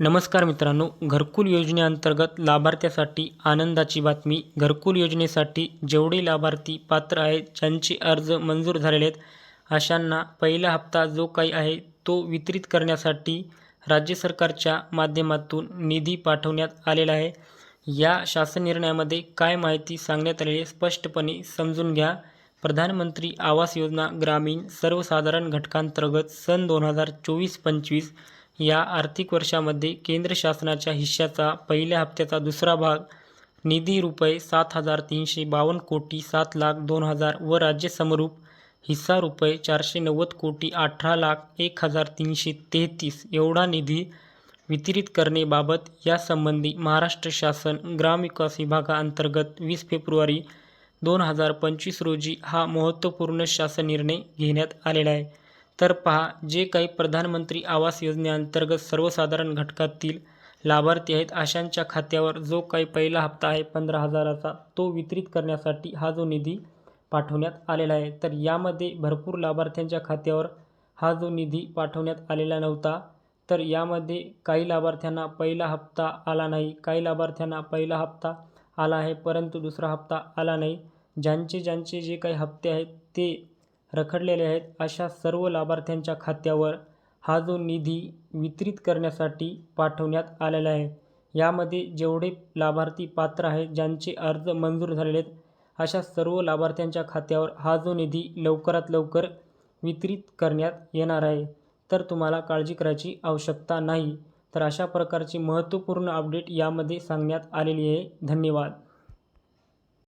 नमस्कार मित्रांनो घरकुल योजनेअंतर्गत लाभार्थ्यासाठी आनंदाची बातमी. घरकुल योजनेसाठी जेवढे लाभार्थी पात्र आहेत ज्यांचे अर्ज मंजूर झालेले आहेत अशांना पहिला हप्ता जो काही आहे तो वितरित करण्यासाठी राज्य सरकारच्या माध्यमातून निधी पाठवण्यात आलेला आहे. या शासन निर्णयामध्ये काय माहिती सांगण्यात आलेली आहे स्पष्टपणे समजून घ्या. प्रधानमंत्री आवास योजना ग्रामीण सर्वसाधारण घटकांतर्गत सन दोन हजार चोवीस पंचवीस या आर्थिक वर्षामध्ये केंद्र शासनाच्या हिश्श्याचा पहिल्या हप्त्याचा दुसरा भाग निधी रुपये सात हजार तीनशे बावन्न कोटी सात लाख दोन हजार व राज्य समरूप हिस्सा रुपये चारशे नव्वद कोटी अठरा लाख एक हजार तीनशे तेहतीस एवढा निधी वितरित करणेबाबत यासंबंधी महाराष्ट्र शासन ग्रामविकास विभागाअंतर्गत वीस फेब्रुवारी दोन हजार पंचवीस रोजी हा महत्त्वपूर्ण शासन निर्णय घेण्यात आलेला आहे. तर पहा जे काही प्रधानमंत्री आवास योजनेअंतर्गत सर्वसाधारण घटकातील लाभार्थी आहेत अशांच्या खात्यावर जो काही पहिला हप्ता आहे पंधरा हजाराचा तो वितरित करण्यासाठी हा जो निधी पाठवण्यात आलेला आहे. तर यामध्ये भरपूर लाभार्थ्यांच्या खात्यावर हा जो निधी पाठवण्यात आलेला नव्हता. तर यामध्ये काही लाभार्थ्यांना पहिला हप्ता आला नाही काही लाभार्थ्यांना पहिला हप्ता आला आहे परंतु दुसरा हप्ता आला नाही. ज्यांचे ज्यांचे जे काही हप्ते आहेत ते रखडलेले आहेत. अशा सर्व लाभार्थ्यांच्या खात्यावर हा जो निधी वितरित करण्यासाठी पाठवण्यात आलेला आहे. यामध्ये जेवढे लाभार्थी पात्र आहेत ज्यांचे अर्ज मंजूर झालेले आहेत अशा सर्व लाभार्थ्यांच्या खात्यावर हा जो निधी लवकरात लवकर वितरित करण्यात येणार आहे. तर तुम्हाला काळजी करायची आवश्यकता नाही. तर अशा प्रकारची महत्त्वपूर्ण अपडेट यामध्ये सांगण्यात आलेली आहे. धन्यवाद.